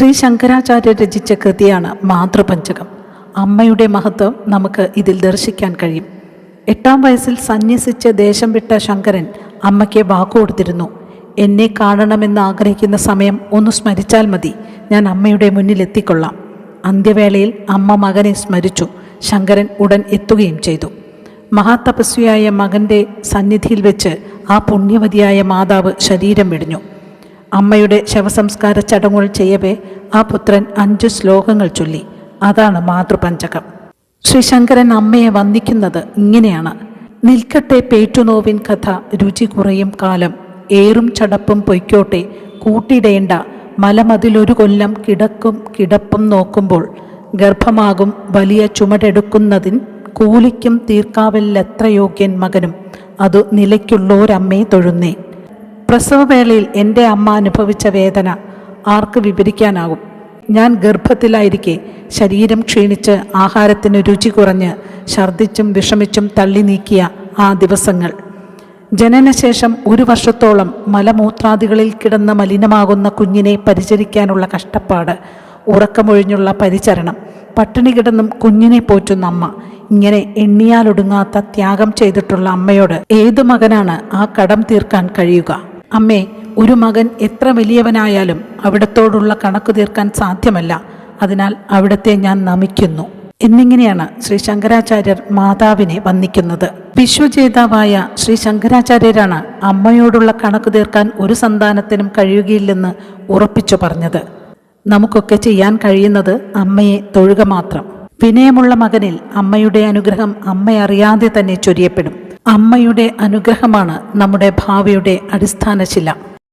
ശ്രീ ശങ്കരാചാര്യ രചിച്ച കൃതിയാണ് മാതൃപഞ്ചകം. അമ്മയുടെ മഹത്വം നമുക്ക് ഇതിൽ ദർശിക്കാൻ കഴിയും. എട്ടാം വയസ്സിൽ സന്യസിച്ച് ദേശം വിട്ട ശങ്കരൻ അമ്മയ്ക്ക് വാക്കുകൊടുത്തിരുന്നു എന്നെ കാണണമെന്ന് ആഗ്രഹിക്കുന്ന സമയം ഒന്ന് സ്മരിച്ചാൽ മതി. ഞാൻ അമ്മയുടെ മുന്നിൽ എത്തിക്കൊള്ളാം. അന്ത്യവേളയിൽ അമ്മ മകനെ സ്മരിച്ചു. ശങ്കരൻ ഉടൻ എത്തുകയും ചെയ്തു. മഹാതപസ്വിയായ മകന്റെ സന്നിധിയിൽ വെച്ച് ആ പുണ്യവതിയായ മാതാവ് ശരീരം വെടിഞ്ഞു. അമ്മയുടെ ശവസംസ്കാര ചടങ്ങുകൾ ചെയ്യവേ ആ പുത്രൻ അഞ്ചു ശ്ലോകങ്ങൾ ചൊല്ലി. അതാണ് മാതൃപഞ്ചകം. ശ്രീ ശങ്കരൻ അമ്മയെ വന്ദിക്കുന്നത് ഇങ്ങനെയാണ്. നിൽക്കട്ടെ പേറ്റുനോവിൻ കഥ രുചി കുറയും കാലം. ഏറും ചടപ്പും പൊയ്ക്കോട്ടെ. കൂട്ടിടേണ്ട. മലമതിലൊരു കൊല്ലം കിടക്കും കിടപ്പും നോക്കുമ്പോൾ. ഗർഭമാകും വലിയ ചുമടെടുക്കുന്നതിൻ കൂലിക്കും തീർക്കാവല്ലത്ര യോഗ്യൻ മകനും. അതു നിലയ്ക്കുള്ളോരമ്മേ തൊഴുന്നേ. പ്രസവവേളയിൽ എന്റെ അമ്മ അനുഭവിച്ച വേദന ആർക്ക് വിവരിക്കാനാകും? ഞാൻ ഗർഭത്തിലായിരിക്കെ ശരീരം ക്ഷീണിച്ച് ആഹാരത്തിന് രുചി കുറഞ്ഞ് ഛർദ്ദിച്ചും വിഷമിച്ചും തള്ളി നീക്കിയ ആ ദിവസങ്ങൾ. ജനനശേഷം ഒരു വർഷത്തോളം മലമൂത്രാദികളിൽ കിടന്ന് മലിനമാകുന്ന കുഞ്ഞിനെ പരിചരിക്കാനുള്ള കഷ്ടപ്പാട് ഉറക്കമൊഴിഞ്ഞുള്ള പരിചരണം പട്ടിണി കിടന്നും കുഞ്ഞിനെ പോറ്റുന്ന അമ്മ ഇങ്ങനെ എണ്ണിയാലൊടുങ്ങാത്ത ത്യാഗം ചെയ്തിട്ടുള്ള അമ്മയോട് ഏതു മകനാണ് ആ കടം തീർക്കാൻ കഴിയുക? അമ്മേ ഒരു മകൻ എത്ര വലിയവനായാലും അവിടത്തോടുള്ള കണക്ക് തീർക്കാൻ സാധ്യമല്ല. അതിനാൽ അവിടത്തെ ഞാൻ നമിക്കുന്നു. എന്നിങ്ങനെയാണ് ശ്രീ ശങ്കരാചാര്യർ മാതാവിനെ വന്ദിക്കുന്നത്. വിശ്വജേതാവായ ശ്രീ ശങ്കരാചാര്യരാണ് അമ്മയോടുള്ള കണക്ക് തീർക്കാൻ ഒരു സന്താനത്തിനും കഴിയുകയില്ലെന്ന് ഉറപ്പിച്ചു പറഞ്ഞത്. നമുക്കൊക്കെ ചെയ്യാൻ കഴിയുന്നത് അമ്മയെ തൊഴുക മാത്രം. വിനയമുള്ള മകനിൽ അമ്മയുടെ അനുഗ്രഹം അമ്മയറിയാതെ തന്നെ ചൊരിയപ്പെടും. അമ്മയുടെ അനുഗ്രഹമാണ് നമ്മുടെ ഭാവിയുടെ അടിസ്ഥാന ശില